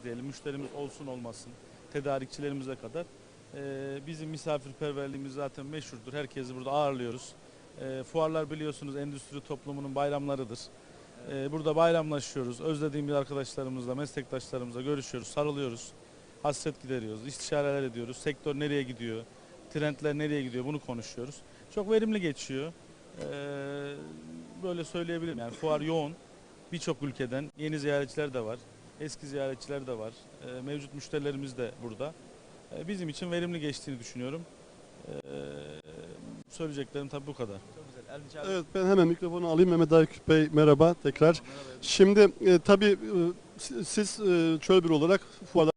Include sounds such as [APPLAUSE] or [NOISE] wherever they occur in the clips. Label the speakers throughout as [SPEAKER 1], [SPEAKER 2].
[SPEAKER 1] müşterimiz diyelim, müşterimiz olsun olmasın, tedarikçilerimize kadar. Ee, bizim misafirperverliğimiz zaten meşhurdur. Herkesi burada ağırlıyoruz. Ee, fuarlar biliyorsunuz endüstri toplumunun bayramlarıdır. Ee, burada bayramlaşıyoruz. Özlediğimiz arkadaşlarımızla, meslektaşlarımızla görüşüyoruz, sarılıyoruz. Hasret gideriyoruz, istişareler ediyoruz. Sektör nereye gidiyor, trendler nereye gidiyor bunu konuşuyoruz. Çok verimli geçiyor. Ee, böyle söyleyebilirim. Yani fuar yoğun. Birçok ülkeden yeni ziyaretçiler de var. Eski ziyaretçiler de var. Ee, mevcut müşterilerimiz de burada. Ee, bizim için verimli geçtiğini düşünüyorum. Ee, söyleyeceklerim tabii bu kadar.
[SPEAKER 2] Evet ben hemen mikrofonu alayım. Mehmet Aykut Bey merhaba tekrar. Şimdi e, tabii e, si- siz e, çöl bir olarak fuarları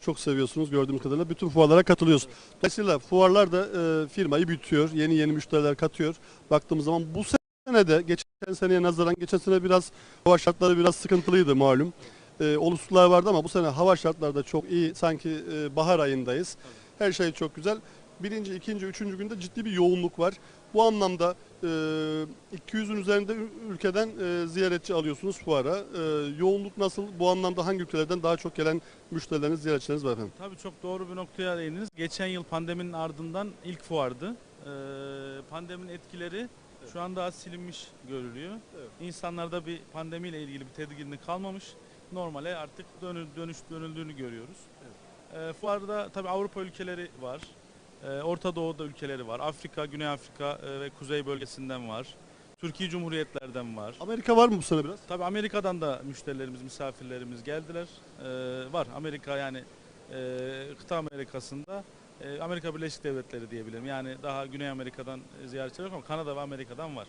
[SPEAKER 2] çok seviyorsunuz gördüğümüz kadarıyla. Bütün fuarlara katılıyorsunuz. Dolayısıyla fuarlar da e, firmayı büyütüyor. Yeni yeni müşteriler katıyor. Baktığımız zaman bu sene de geçen seneye nazaran geçen sene biraz hava şartları biraz sıkıntılıydı malum. E, olumsuzluklar vardı ama bu sene hava şartları da çok iyi. Sanki e, bahar ayındayız. Her şey çok güzel. Birinci, ikinci, üçüncü günde ciddi bir yoğunluk var. Bu anlamda e, 200'ün üzerinde ül- ülkeden e, ziyaretçi alıyorsunuz fuara. E, yoğunluk nasıl? Bu anlamda hangi ülkelerden daha çok gelen müşterileriniz, ziyaretçileriniz var efendim?
[SPEAKER 1] Tabii çok doğru bir noktaya değindiniz. Geçen yıl pandeminin ardından ilk fuardı. Ee, pandeminin etkileri şu anda az silinmiş görülüyor.
[SPEAKER 2] Evet.
[SPEAKER 1] İnsanlarda bir pandemiyle ilgili bir tedirginlik kalmamış. Normale artık dönü, dönüş dönüldüğünü görüyoruz. Ee, fuarda tabii Avrupa ülkeleri var. Ee, Orta Doğu'da ülkeleri var. Afrika, Güney Afrika e, ve Kuzey bölgesinden var. Türkiye Cumhuriyetlerden var.
[SPEAKER 2] Amerika var mı bu sene biraz?
[SPEAKER 1] Tabii Amerika'dan da müşterilerimiz, misafirlerimiz geldiler. Ee, var Amerika yani e, kıta Amerika'sında e, Amerika Birleşik Devletleri diyebilirim. Yani daha Güney Amerika'dan e, ziyaretçiler yok ama Kanada ve Amerika'dan var.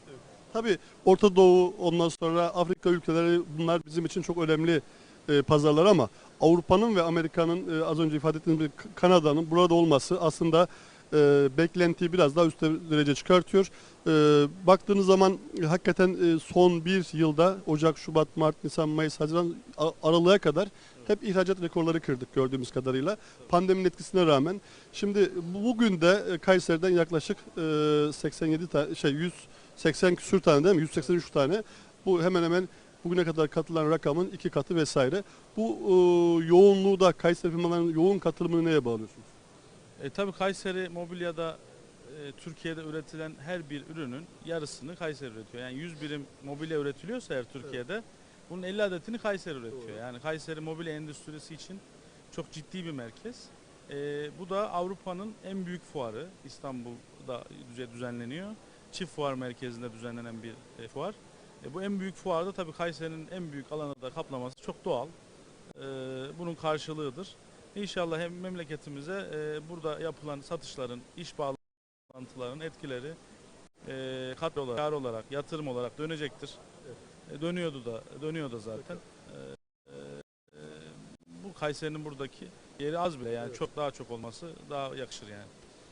[SPEAKER 2] Tabii Orta Doğu ondan sonra Afrika ülkeleri bunlar bizim için çok önemli e, pazarlar ama Avrupa'nın ve Amerika'nın e, az önce ifade ettiğimiz gibi Kanada'nın burada olması aslında e, beklentiyi biraz daha üst derece çıkartıyor. E, baktığınız zaman e, hakikaten e, son bir yılda Ocak, Şubat, Mart, Nisan, Mayıs, Haziran aralığa kadar hep ihracat rekorları kırdık gördüğümüz kadarıyla. Pandeminin etkisine rağmen. Şimdi bugün de e, Kayseri'den yaklaşık e, 87 şey 100 80 küsür tane değil mi? 183 tane. Bu hemen hemen bugüne kadar katılan rakamın iki katı vesaire. Bu e, yoğunluğu da Kayseri firmalarının yoğun katılımını neye bağlıyorsunuz?
[SPEAKER 1] E, tabii Kayseri mobilyada e, Türkiye'de üretilen her bir ürünün yarısını Kayseri üretiyor. Yani 100 birim mobilya üretiliyorsa eğer Türkiye'de evet. bunun 50 adetini Kayseri üretiyor.
[SPEAKER 2] Doğru.
[SPEAKER 1] Yani Kayseri mobilya endüstrisi için çok ciddi bir merkez. E, bu da Avrupa'nın en büyük fuarı İstanbul'da düzenleniyor. Çift fuar merkezinde düzenlenen bir e, fuar. E, bu en büyük fuarda tabii Kayseri'nin en büyük alanı da kaplaması çok doğal. E, bunun karşılığıdır. İnşallah hem memleketimize e, burada yapılan satışların, iş bağlantılarının etkileri e, kat olarak, kar olarak, yatırım olarak dönecektir. E, dönüyordu da, dönüyor da zaten. E, e, bu Kayseri'nin buradaki yeri az bile yani
[SPEAKER 2] Evet.
[SPEAKER 1] çok daha çok olması daha yakışır yani.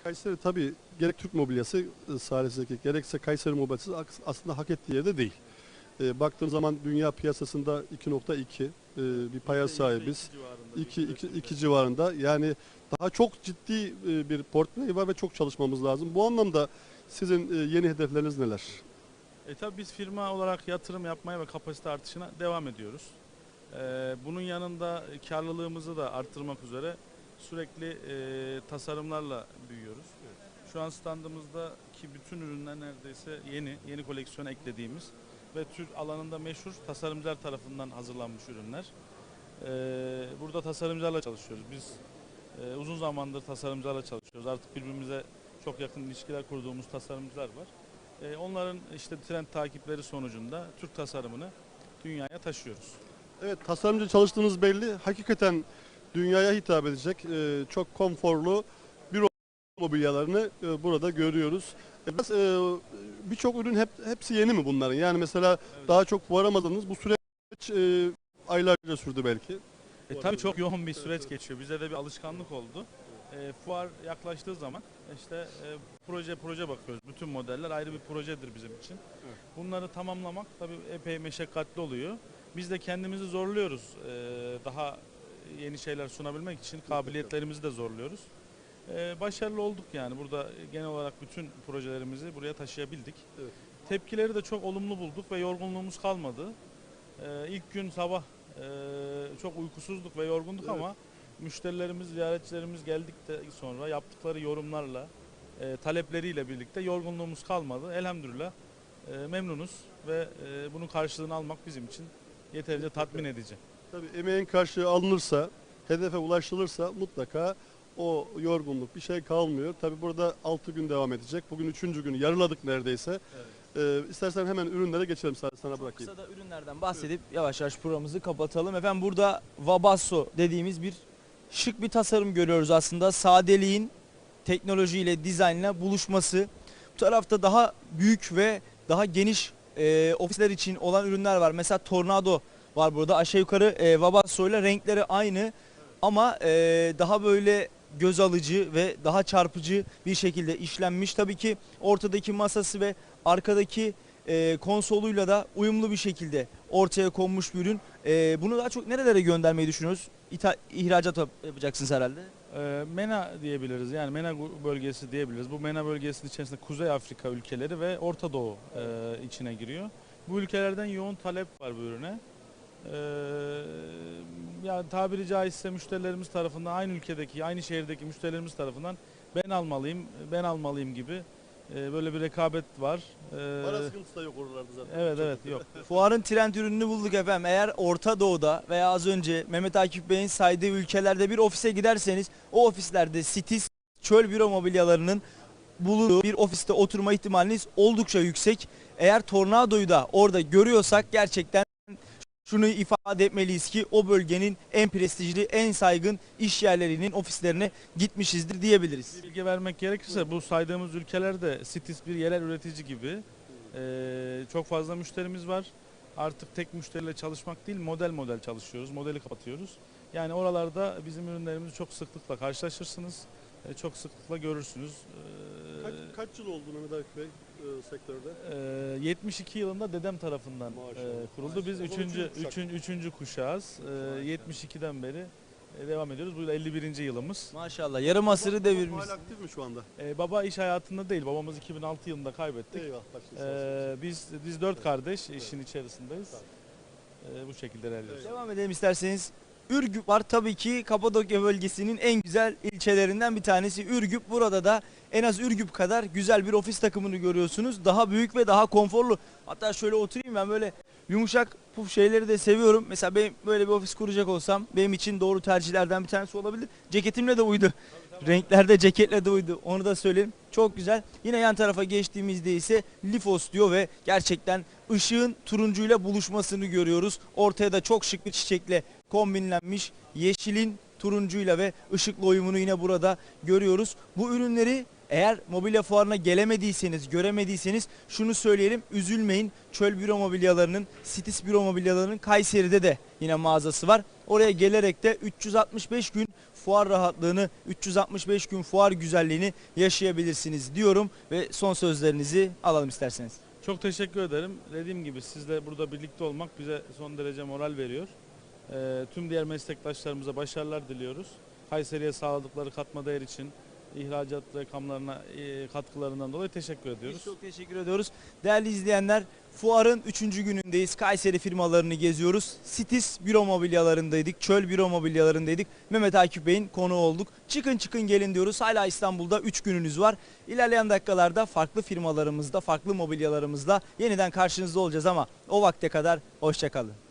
[SPEAKER 2] Kayseri tabii gerek Türk mobilyası e, Salih Zeki gerekse Kayseri mobilyası aslında hak ettiği yerde değil. E, baktığın zaman dünya piyasasında 2.2 e, bir paya sahibiz. 2 2 2 civarında. Yani daha çok ciddi e, bir portföy var ve çok çalışmamız lazım. Bu anlamda sizin e, yeni hedefleriniz neler?
[SPEAKER 1] E tabii biz firma olarak yatırım yapmaya ve kapasite artışına devam ediyoruz. E, bunun yanında karlılığımızı da arttırmak üzere sürekli e, tasarımlarla büyüyoruz. Şu an standımızdaki bütün ürünler neredeyse yeni, yeni koleksiyon eklediğimiz ve Türk alanında meşhur tasarımcılar tarafından hazırlanmış ürünler. E, burada tasarımcılarla çalışıyoruz. Biz e, uzun zamandır tasarımcılarla çalışıyoruz. Artık birbirimize çok yakın ilişkiler kurduğumuz tasarımcılar var. E, onların işte trend takipleri sonucunda Türk tasarımını dünyaya taşıyoruz.
[SPEAKER 2] Evet tasarımcı çalıştığınız belli. Hakikaten dünyaya hitap edecek e, çok konforlu büro mobilyalarını e, burada görüyoruz. E, biraz, e, Birçok ürün hep hepsi yeni mi bunların? Yani mesela
[SPEAKER 1] Evet.
[SPEAKER 2] daha çok varamadınız. Bu süreç e, aylarca sürdü belki.
[SPEAKER 1] E, tabii çok yoğun bir süreç geçiyor. Bize de bir alışkanlık oldu. E, fuar yaklaştığı zaman işte e, proje proje bakıyoruz. Bütün modeller ayrı bir projedir bizim için.
[SPEAKER 2] Evet.
[SPEAKER 1] Bunları tamamlamak tabii epey meşakkatli oluyor. Biz de kendimizi zorluyoruz. E, daha yeni şeyler sunabilmek için kabiliyetlerimizi de zorluyoruz. E, başarılı olduk yani. Burada genel olarak bütün projelerimizi buraya taşıyabildik.
[SPEAKER 2] Evet.
[SPEAKER 1] Tepkileri de çok olumlu bulduk ve yorgunluğumuz kalmadı. E, ilk gün sabah Ee, çok uykusuzduk ve yorgunduk
[SPEAKER 2] Evet.
[SPEAKER 1] ama müşterilerimiz, ziyaretçilerimiz geldikten sonra yaptıkları yorumlarla, e, talepleriyle birlikte yorgunluğumuz kalmadı. Elhamdülillah e, memnunuz ve e, bunun karşılığını almak bizim için yeterince tatmin edici.
[SPEAKER 2] Tabii emeğin karşılığı alınırsa, hedefe ulaşılırsa mutlaka o yorgunluk bir şey kalmıyor. Tabii burada 6 gün devam edecek. Bugün 3. günü yarıladık neredeyse. Ee, istersen hemen ürünlere geçelim sana, sana bırakayım.
[SPEAKER 3] Kısa da ürünlerden bahsedip yavaş yavaş programımızı kapatalım. Efendim burada Vabasso dediğimiz bir şık bir tasarım görüyoruz aslında. Sadeliğin teknolojiyle, dizaynla buluşması. Bu tarafta daha büyük ve daha geniş e, ofisler için olan ürünler var. Mesela Tornado var burada. Aşağı yukarı e, Vabasso ile renkleri aynı ama e, daha böyle göz alıcı ve daha çarpıcı bir şekilde işlenmiş. Tabii ki ortadaki masası ve arkadaki e, konsoluyla da uyumlu bir şekilde ortaya konmuş bir ürün. E, bunu daha çok nerelere göndermeyi düşünüyoruz? İtha- ihracat yap- yapacaksınız herhalde.
[SPEAKER 1] Ee, MENA diyebiliriz yani MENA bölgesi diyebiliriz. Bu MENA bölgesinin içerisinde Kuzey Afrika ülkeleri ve Orta Doğu e, içine giriyor. Bu ülkelerden yoğun talep var bu ürüne. Ee, yani tabiri caizse müşterilerimiz tarafından aynı ülkedeki, aynı şehirdeki müşterilerimiz tarafından ben almalıyım, ben almalıyım gibi e, böyle bir rekabet var. Ee,
[SPEAKER 2] Para sıkıntısı da yok oralarda zaten.
[SPEAKER 1] evet evet yok. [LAUGHS]
[SPEAKER 3] Fuarın trend ürününü bulduk efendim. Eğer Orta Doğu'da veya az önce Mehmet Akif Bey'in saydığı ülkelerde bir ofise giderseniz o ofislerde Sitis çöl büro mobilyalarının bulunduğu bir ofiste oturma ihtimaliniz oldukça yüksek. Eğer Tornado'yu da orada görüyorsak gerçekten şunu ifade etmeliyiz ki o bölgenin en prestijli, en saygın iş yerlerinin ofislerine gitmişizdir diyebiliriz.
[SPEAKER 1] Bilgi vermek gerekirse bu saydığımız ülkelerde Sitis bir yerel üretici gibi Ee, çok fazla müşterimiz var. Artık tek müşteriyle çalışmak değil model model çalışıyoruz. Modeli kapatıyoruz. Yani oralarda bizim ürünlerimizi çok sıklıkla karşılaşırsınız. Ee, çok sıklıkla görürsünüz. Ee,
[SPEAKER 2] Kaç, kaç yıl oldu Mehmet Akif Bey e, sektörde?
[SPEAKER 1] ee, 72 yılında dedem tarafından
[SPEAKER 2] Maşallah.
[SPEAKER 1] e, kuruldu. Biz
[SPEAKER 2] Maşallah. O
[SPEAKER 1] üçüncü,
[SPEAKER 2] üçüncü kuşak.
[SPEAKER 1] üçün, üçüncü kuşağız. Ee, 72'den beri e, devam ediyoruz. Bu yıl 51. yılımız.
[SPEAKER 3] Maşallah yarım asırı devirmiş.
[SPEAKER 2] Hala aktif mi şu anda?
[SPEAKER 1] Ee, baba iş hayatında değil. Babamız 2006 yılında kaybettik.
[SPEAKER 2] Eyvah. başınız sağ olsun.
[SPEAKER 1] Ee, biz biz dört kardeş işin içerisindeyiz. Ee, bu şekilde ilerliyoruz.
[SPEAKER 3] Devam edelim isterseniz. Ürgüp var tabii ki Kapadokya bölgesinin en güzel ilçelerinden bir tanesi Ürgüp. Burada da en az Ürgüp kadar güzel bir ofis takımını görüyorsunuz. Daha büyük ve daha konforlu. Hatta şöyle oturayım ben böyle yumuşak puf şeyleri de seviyorum. Mesela ben böyle bir ofis kuracak olsam benim için doğru tercihlerden bir tanesi olabilir. Ceketimle de uydu. [LAUGHS] Renklerde ceketle de uydu. Onu da söyleyeyim. Çok güzel. Yine yan tarafa geçtiğimizde ise Lifos diyor ve gerçekten ışığın turuncuyla buluşmasını görüyoruz. Ortaya da çok şık bir çiçekle kombinlenmiş yeşilin turuncuyla ve ışıkla uyumunu yine burada görüyoruz. Bu ürünleri eğer mobilya fuarına gelemediyseniz, göremediyseniz şunu söyleyelim. Üzülmeyin. Çöl büro mobilyalarının, Sitis büro mobilyalarının Kayseri'de de yine mağazası var. Oraya gelerek de 365 gün fuar rahatlığını, 365 gün fuar güzelliğini yaşayabilirsiniz diyorum ve son sözlerinizi alalım isterseniz.
[SPEAKER 1] Çok teşekkür ederim. Dediğim gibi sizle burada birlikte olmak bize son derece moral veriyor. Ee, tüm diğer meslektaşlarımıza başarılar diliyoruz. Kayseri'ye sağladıkları katma değer için ihracat rakamlarına e, katkılarından dolayı teşekkür ediyoruz.
[SPEAKER 3] Biz çok teşekkür ediyoruz. Değerli izleyenler fuarın 3. günündeyiz. Kayseri firmalarını geziyoruz. Sitis büro mobilyalarındaydık. Çöl büro mobilyalarındaydık. Mehmet Akif Bey'in konuğu olduk. Çıkın çıkın gelin diyoruz. Hala İstanbul'da 3 gününüz var. İlerleyen dakikalarda farklı firmalarımızda, farklı mobilyalarımızda yeniden karşınızda olacağız ama o vakte kadar hoşçakalın.